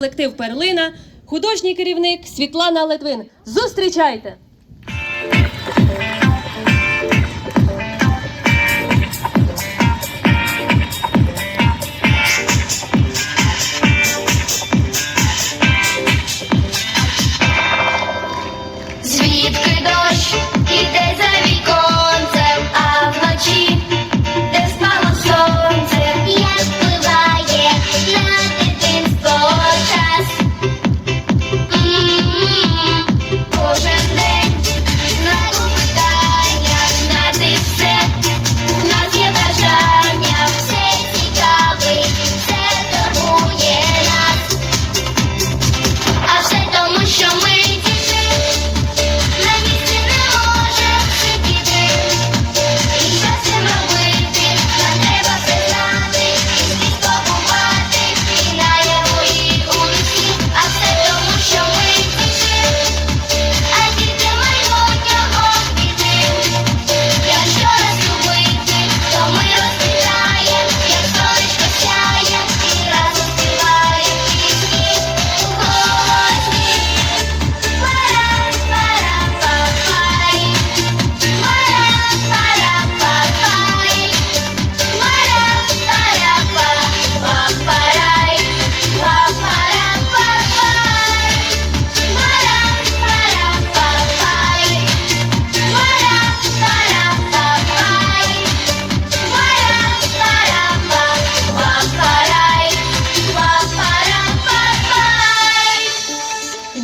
Колектив Перлина, художній керівник Світлана Литвин. Зустрічайте!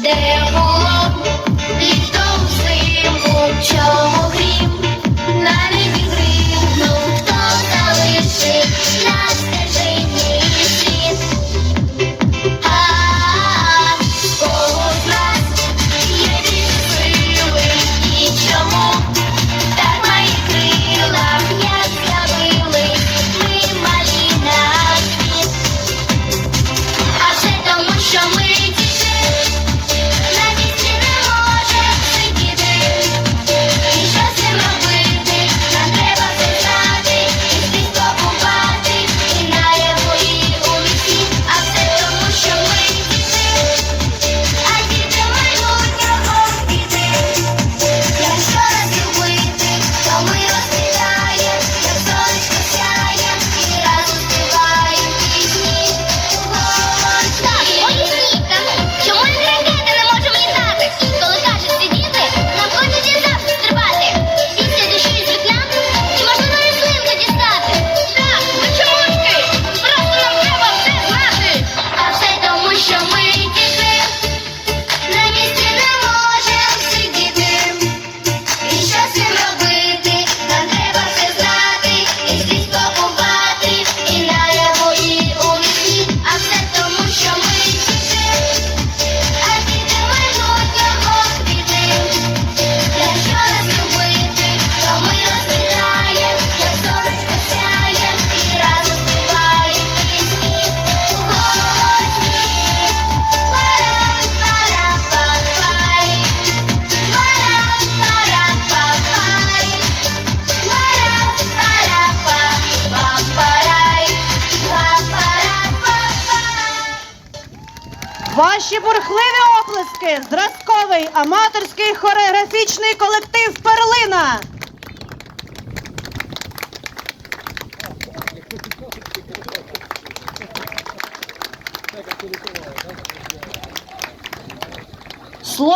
there. Ваші бурхливі оплески, зразковий аматорський хореографічний колектив Перлина. Слово